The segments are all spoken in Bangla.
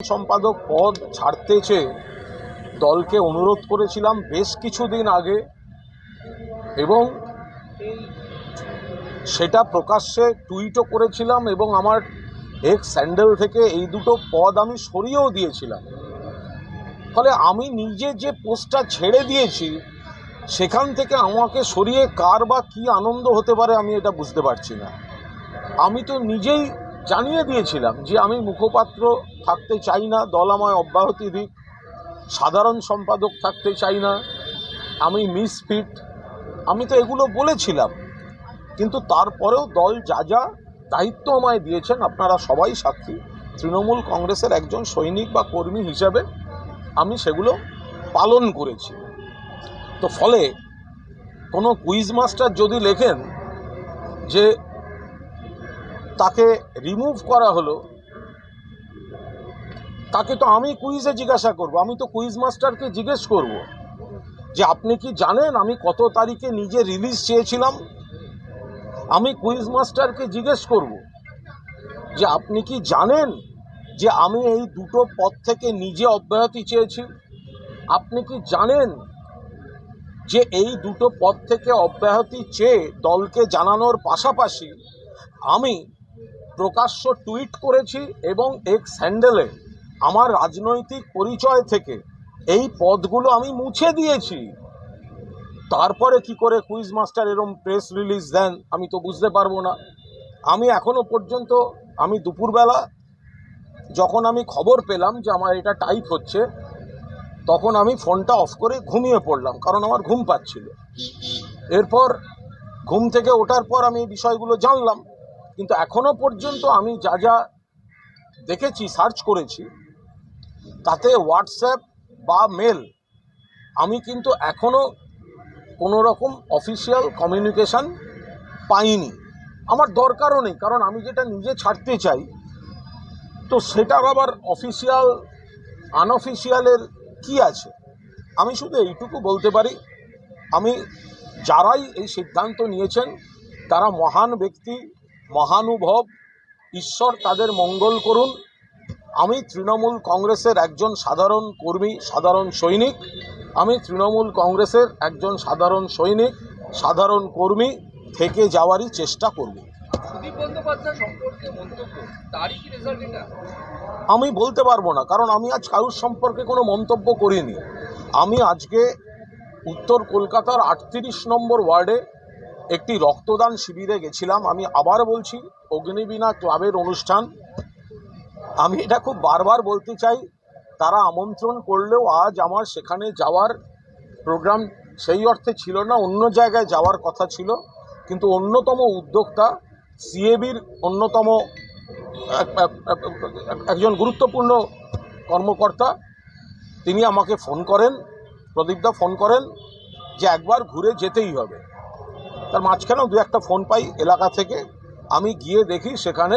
সম্পাদক পদ ছাড়তে চেয়ে দলকে অনুরোধ করেছিলাম বেশ কিছুদিন আগে এবং সেটা প্রকাশ্যে টুইটও করেছিলাম এবং আমার এক্স স্যান্ডেল থেকে এই দুটো পদ আমি সরিয়েও দিয়েছিলাম। ফলে আমি নিজে যে পোস্টটা ছেড়ে দিয়েছি, সেখান থেকে আমাকে সরিয়ে কার বা কী আনন্দ হতে পারে আমি এটা বুঝতে পারছি না। আমি তো নিজেই জানিয়ে দিয়েছিলাম যে আমি মুখপাত্র থাকতে চাই না দল আমায় অব্যাহতি দিক, সাধারণ সম্পাদক থাকতে চাই না, আমি মিসফিট আমি তো এগুলো বলেছিলাম। কিন্তু তারপরেও দল যা যা দায়িত্ব আমায় দিয়েছেন, আপনারা সবাই সাক্ষী, তৃণমূল কংগ্রেসের একজন সৈনিক বা কর্মী হিসাবে আমি সেগুলো পালন করেছি। তো ফলে কোনো কুইজ মাস্টার যদি লেখেন যে তাকে রিমুভ করা হলো, তাকে তো আমি কুইজে জিজ্ঞাসা করব, আমি তো কুইজ মাস্টারকে জিজ্ঞেস করব যে আপনি কি জানেন আমি কত তারিখে নিজে রিলিজ চেয়েছিলাম? আমি কুইজ মাস্টারকে জিজ্ঞেস করব যে আপনি কি জানেন যে আমি এই দুটো পদ থেকে নিজে অব্যাহতি চেয়েছি? আপনি কি জানেন যে এই দুটো পদ থেকে অব্যাহতি চেয়ে দলকে জানানোর পাশাপাশি আমি প্রকাশ্য টুইট করেছি এবং এক্স হ্যান্ডেলে আমার রাজনৈতিক পরিচয় থেকে এই পদগুলো আমি মুছে দিয়েছি। তারপরে কি করে কুইজ মাস্টার এরম প্রেস রিলিজ দেন, আমি তো বুঝতে পারব না। আমি এখনও পর্যন্ত, আমি দুপুরবেলা যখন আমি খবর পেলাম যে আমার এটা টাইপ হচ্ছে, তখন আমি ফোনটা অফ করে ঘুমিয়ে পড়লাম, কারণ আমার ঘুম পাচ্ছিল। এরপর ঘুম থেকে ওঠার পর আমি এই বিষয়গুলো জানলাম। কিন্তু এখনও পর্যন্ত আমি যা যা দেখেছি সার্চ করেছি, তাতে হোয়াটসঅ্যাপ বা মেল আমি কিন্তু এখনও কোনো রকম অফিসিয়াল কমিউনিকেশান পাইনি। আমার দরকারও নেই, কারণ আমি যেটা নিজে ছাড়তে চাই, তো সেটার আবার অফিসিয়াল আনঅফিসিয়ালের কি আছে? আমি শুধু এইটুকু বলতে পারি, আমি যারাই এই সিদ্ধান্ত নিয়েছেন, তারা মহান ব্যক্তি মহানুভব ঈশ্বর তাদের মঙ্গল করুন। আমি তৃণমূল কংগ্রেসের একজন সাধারণ কর্মী সাধারণ সৈনিক। আমি তৃণমূল কংগ্রেসের একজন সাধারণ সৈনিক সাধারণ কর্মী থেকে যাওয়ারই চেষ্টা করব। আমি বলতে পারব না কারণ আমি আজ কারুর সম্পর্কে কোনো মন্তব্য করিনি। আমি আজকে উত্তর কলকাতার আটত্রিশ নম্বর ওয়ার্ডে একটি রক্তদান শিবিরে গেছিলাম। আমি আবার বলছি, অগ্নিবীণা ক্লাবের অনুষ্ঠান। আমি এটা খুব বারবার বলতে চাই, তারা আমন্ত্রণ করলেও আজ আমার সেখানে যাওয়ার প্রোগ্রাম সেই অর্থে ছিল না, অন্য জায়গায় যাওয়ার কথা ছিল। কিন্তু অন্যতম উদ্যোক্তা, সিএবির অন্যতম এক- এক- এক- একজন গুরুত্বপূর্ণ কর্মকর্তা, তিনি আমাকে ফোন করেন, প্রদীপদা ফোন করেন যে একবার ঘুরে যেতেই হবে। তার মাঝখানেও দু একটা ফোন পাই এলাকা থেকে। আমি গিয়ে দেখি সেখানে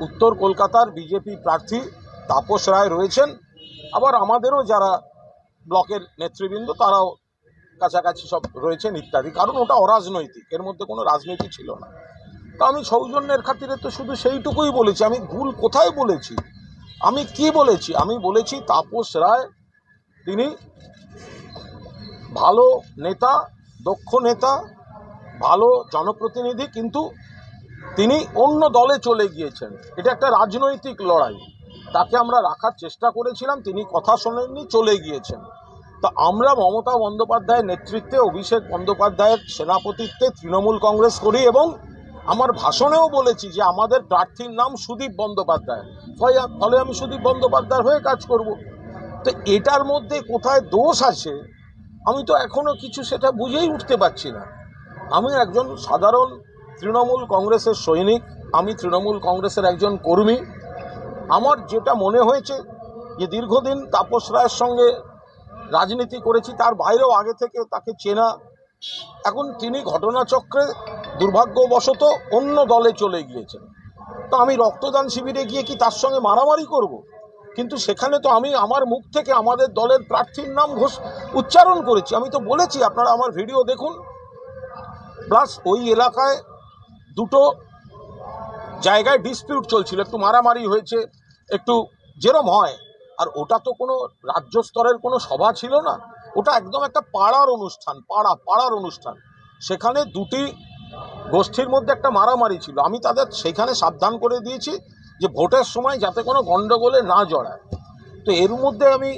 উত্তর কলকাতার বিজেপি প্রার্থী তাপস রায় রয়েছেন। আবার আমাদেরও যারা ব্লকের নেতৃবৃন্দ, তারাও কাছাকাছি সব রয়েছেন ইত্যাদি। কারণ ওটা অরাজনৈতিক, এর মধ্যে কোনো রাজনীতি ছিল না। তা আমি সৌজন্যের খাতিরে তো শুধু সেইটুকুই বলেছি। আমি ভুল কোথায় বলেছি? আমি কি বলেছি? আমি বলেছি তাপস রায়, তিনি ভালো নেতা, দক্ষ নেতা ভালো জনপ্রতিনিধি, কিন্তু তিনি অন্য দলে চলে গিয়েছেন। এটা একটা রাজনৈতিক লড়াই। তাকে আমরা রাখার চেষ্টা করেছিলাম, তিনি কথা শোনেননি, চলে গিয়েছেন। তো আমরা মমতা বন্দ্যোপাধ্যায়ের নেতৃত্বে, অভিষেক বন্দ্যোপাধ্যায়ের সেনাপতিত্বে তৃণমূল কংগ্রেস করি এবং আমার ভাষণেও বলেছি যে আমাদের প্রার্থীর নাম সুদীপ বন্দ্যোপাধ্যায়। ফলে আমি সুদীপ বন্দ্যোপাধ্যায়ের হয়ে কাজ করব। তো এটার মধ্যে কোথায় দোষ আছে, আমি তো এখনও কিছু সেটা বুঝেই উঠতে পারছি না। আমি একজন সাধারণ তৃণমূল কংগ্রেসের সৈনিক, আমি তৃণমূল কংগ্রেসের একজন কর্মী। আমার যেটা মনে হয়েছে যে দীর্ঘদিন তাপস রায়ের সঙ্গে রাজনীতি করেছি, তার বাইরেও আগে থেকে তাকে চেনা। এখন তিনি ঘটনাচক্রে দুর্ভাগ্যবশত অন্য দলে চলে গিয়েছেন। তো আমি রক্তদান শিবিরে গিয়ে কি তার সঙ্গে মারামারি করব। কিন্তু সেখানে তো আমি আমার মুখ থেকে আমাদের দলের প্রার্থীর নাম ঘোষ, উচ্চারণ করেছি। আমি তো বলেছি, আপনারা আমার ভিডিও দেখুন। প্লাস ওই এলাকায় দুটো জায়গায় ডিসপিউট চলছিল, একটু মারামারি হয়েছে, একটু যেরম হয়। আর ওটা তো কোনো রাজ্য স্তরের কোনো সভা ছিল না। ওটা একদম একটা পাড়ার অনুষ্ঠান, পাড়া, পাড়ার অনুষ্ঠান। সেখানে দুটি গোষ্ঠীর মধ্যে একটা মারামারি ছিল। আমি তাদের সেখানে সাবধান করে দিয়েছি যে ভোটের সময় যাতে কোনো গণ্ডগোলে না জড়ায়। তো এর মধ্যে আমি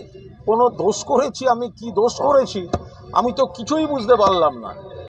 কোনো দোষ করেছি, আমি কি দোষ করেছি, আমি তো কিছুই বুঝতে পারলাম না।